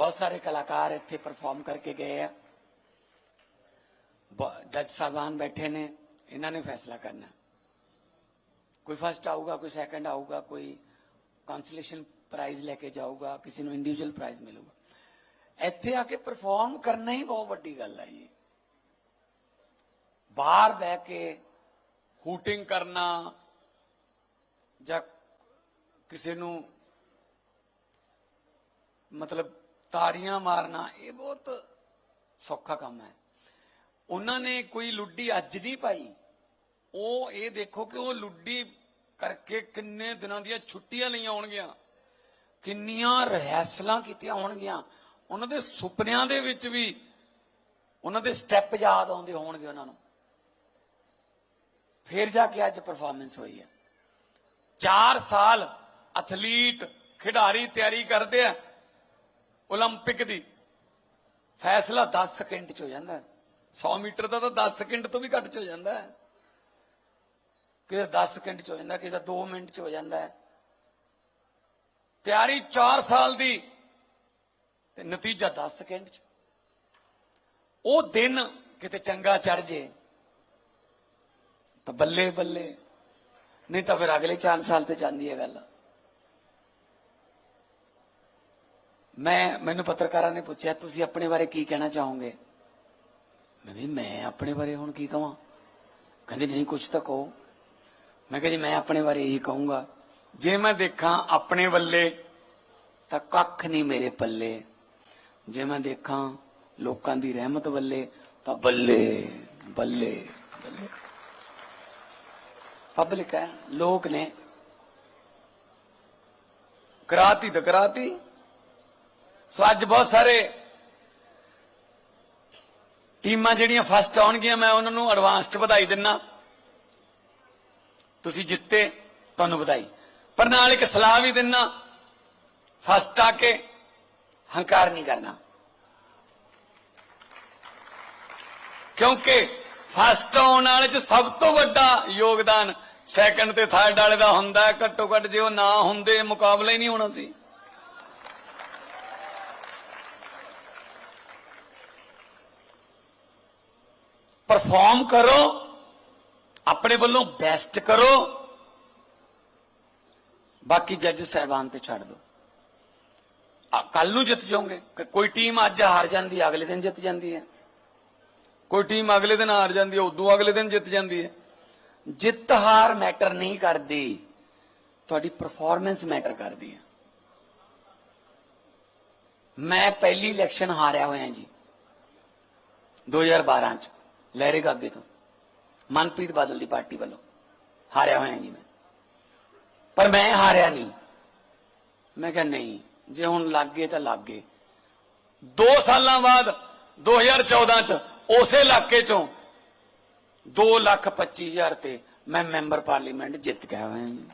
ਬਹੁਤ ਸਾਰੇ ਕਲਾਕਾਰ ਇੱਥੇ ਪਰਫਾਰਮ ਕਰਕੇ ਗਏ ਆ ਬ- ਜੱਜ ਸਾਹਿਬਾਨ ਬੈਠੇ ਨੇ ਇਹਨਾਂ ਨੇ ਫੈਸਲਾ ਕਰਨਾ ਕੋਈ ਫਸਟ ਆਊਗਾ ਕੋਈ ਸੈਕੰਡ ਆਊਗਾ ਕੋਈ ਕੰਸੋਲੇਸ਼ਨ ਪ੍ਰਾਈਜ਼ ਲੈ ਕੇ ਜਾਊਗਾ ਕਿਸੇ ਨੂੰ ਇੰਡੀਵਿਜੂਅਲ ਪ੍ਰਾਈਜ਼ ਮਿਲੂਗਾ ਇੱਥੇ ਆ ਕੇ ਪਰਫਾਰਮ ਕਰਨਾ ਹੀ ਬਹੁਤ ਵੱਡੀ ਗੱਲ ਹੈ ਜੀ ਬਾਹਰ ਬਹਿ ਕੇ ਹੂਟਿੰਗ ਕਰਨਾ ਜਾਂ ਕਿਸੇ ਨੂੰ ਮਤਲਬ ਤਾੜੀਆਂ ਮਾਰਨਾ, ਇਹ ਬਹੁਤ ਸੌਖਾ ਕੰਮ ਹੈ। ਉਹਨਾਂ ਨੇ ਕੋਈ ਲੁੱਡੀ ਅੱਜ ਨਹੀਂ ਪਾਈ। ਉਹ ਇਹ ਦੇਖੋ ਕਿ ਉਹ ਲੁੱਡੀ ਕਰਕੇ ਕਿੰਨੇ ਦਿਨਾਂ ਦੀਆਂ ਛੁੱਟੀਆਂ ਲਈਆਂ ਹੋਣਗੀਆਂ ਕਿੰਨੀਆਂ ਰਹਿਸਲਾਂ ਕੀਤੀਆਂ ਹੋਣਗੀਆਂ। ਉਹਨਾਂ ਦੇ ਸੁਪਨਿਆਂ ਦੇ ਵਿੱਚ ਵੀ ਉਹਨਾਂ ਦੇ ਸਟੈਪ ਯਾਦ ਆਉਂਦੇ ਹੋਣਗੇ ਉਹਨਾਂ ਨੂੰ। ਫਿਰ ਜਾ ਕੇ ਅੱਜ ਪਰਫਾਰਮੈਂਸ ਹੋਈ ਹੈ। 4 ਸਾਲ ਐਥਲੀਟ ਖਿਡਾਰੀ ਤਿਆਰੀ ਕਰਦੇ ਆ। 올림픽 ਦੀ ਫੈਸਲਾ 10 ਸਕਿੰਟ ਚ ਹੋ ਜਾਂਦਾ ਹੈ 100 ਮੀਟਰ ਦਾ ਤਾਂ 10 ਸਕਿੰਟ ਤੋਂ ਵੀ ਘੱਟ ਚ ਹੋ ਜਾਂਦਾ ਹੈ ਕਿਸੇ ਦਾ 10 ਸਕਿੰਟ ਚ ਹੋ ਜਾਂਦਾ ਕਿਸੇ ਦਾ 2 ਮਿੰਟ ਚ ਹੋ ਜਾਂਦਾ ਹੈ ਤਿਆਰੀ 4 ਸਾਲ ਦੀ ਤੇ ਨਤੀਜਾ 10 ਸਕਿੰਟ ਚ ਉਹ ਦਿਨ ਕਿਤੇ ਚੰਗਾ ਚੜ ਜੇ ਤਾਂ ਬੱਲੇ ਬੱਲੇ ਨਹੀਂ ਤਾਂ ਫਿਰ ਅਗਲੇ 4 ਸਾਲ ਤੇ ਜਾਂਦੀ ਹੈ ਗੱਲ ਮੈਂ, ਮੈਨੂੰ ਪੱਤਰਕਾਰਾਂ ਨੇ ਪੁੱਛਿਆ, ਤੁਸੀਂ ਆਪਣੇ ਬਾਰੇ ਕੀ ਕਹਿਣਾ ਚਾਹੋਗੇ? ਮੈਂ ਵੀ ਮੈਂ ਆਪਣੇ ਬਾਰੇ ਹੁਣ ਕੀ ਕਹਾਂ ਕਹਿੰਦੇ, ਨਹੀਂ ਕੁਝ ਤਾਂ ਕਹੋ। ਮੈਂ ਕਹਿੰਦੀ ਮੈਂ ਆਪਣੇ ਬਾਰੇ ਇਹੀ ਕਹੂੰਗਾ। ਜੇ ਮੈਂ ਦੇਖਾਂ ਆਪਣੇ ਵੱਲੇ, ਤਾਂ ਕੱਖ ਨਹੀਂ ਮੇਰੇ ਪੱਲੇ। ਜੇ ਮੈਂ ਦੇਖਾਂ ਲੋਕਾਂ ਦੀ ਰਹਿਮਤ ਵੱਲੇ, ਤਾਂ ਬੱਲੇ ਬੱਲੇ ਬੱਲੇ। ਪਬਲਿਕ ਹੈ, ਲੋਕ ਨੇ। ਕਰਾਤੀ ਤਾਂ ਕਰਾਤੀ ਸੋ ਅੱਜ ਬਹੁਤ ਸਾਰੇ ਟੀਮਾਂ ਜਿਹੜੀਆਂ ਫਸਟ ਆਉਣਗੀਆਂ, ਮੈਂ ਉਹਨਾਂ ਨੂੰ ਐਡਵਾਂਸ ਚ ਵਧਾਈ ਦਿੰਨਾ। ਤੁਸੀਂ ਜਿੱਤੇ, ਤੁਹਾਨੂੰ ਵਧਾਈ। ਪਰ ਨਾਲ ਇੱਕ ਸਲਾਹ ਵੀ ਦਿੰਨਾ, ਫਸਟ ਆ ਕੇ ਹੰਕਾਰ ਨਹੀਂ ਕਰਨਾ। ਕਿਉਂਕਿ ਫਸਟ ਆਉਣ ਵਾਲੇ ਚ ਸਭ ਤੋਂ ਵੱਡਾ ਯੋਗਦਾਨ ਸੈਕੰਡ ਤੇ ਥਰਡ ਵਾਲੇ ਦਾ ਹੁੰਦਾ ਘੱਟੋ ਘੱਟ ਜੇ ਉਹ ਨਾ ਹੁੰਦੇ, ਮੁਕਾਬਲਾ ਹੀ ਨਹੀਂ ਹੋਣਾ ਸੀ। ਪਰਫਾਰਮ ਕਰੋ ਆਪਣੇ ਵੱਲੋਂ ਬੈਸਟ ਕਰੋ ਬਾਕੀ ਜੱਜ ਸਾਹਿਬਾਨ ਤੇ ਛੱਡ ਦਿਓ ਕੱਲ ਨੂੰ ਜਿੱਤ ਜਾਓਗੇ ਕੋਈ ਟੀਮ ਅੱਜ ਹਾਰ ਜਾਂਦੀ ਹੈ ਅਗਲੇ ਦਿਨ ਜਿੱਤ ਜਾਂਦੀ ਹੈ ਕੋਈ ਟੀਮ ਅਗਲੇ ਦਿਨ ਹਾਰ ਜਾਂਦੀ ਹੈ ਉਦੋਂ ਅਗਲੇ ਦਿਨ ਜਿੱਤ ਜਾਂਦੀ ਹੈ ਜਿੱਤ ਹਾਰ ਮੈਟਰ ਨਹੀਂ ਕਰਦੀ ਤੁਹਾਡੀ ਪਰਫਾਰਮੈਂਸ ਮੈਟਰ ਕਰਦੀ ਹੈ ਮੈਂ ਪਹਿਲੀ ਇਲੈਕਸ਼ਨ ਹਾਰਿਆ ਹੋਇਆ ਜੀ 2012 ਚ ਲਹਿਰੇ ਅੱਗੇ ਤੋਂ। ਮਨਪ੍ਰੀਤ ਬਾਦਲ ਦੀ ਪਾਰਟੀ ਵੱਲੋਂ। ਹਾਰਿਆ ਹੋਇਆ ਜੀ ਮੈਂ। ਪਰ ਮੈਂ ਹਾਰਿਆ ਨਹੀਂ। ਮੈਂ ਕਿਹਾ ਨਹੀਂ, ਜੇ ਹੁਣ ਲੱਗ ਤਾਂ ਲੱਗ। ਗਏ 2 ਸਾਲਾਂ ਬਾਅਦ 2014 ਚ, ਉਸੇ ਇਲਾਕੇ ਚੋਂ 2 ਲੱਖ 25 ਹਜ਼ਾਰ ਤੇ ਮੈਂ ਮੈਂਬਰ ਪਾਰਲੀਮੈਂਟ ਜਿੱਤ ਗਿਆ ਹੋਇਆ ਜੀ।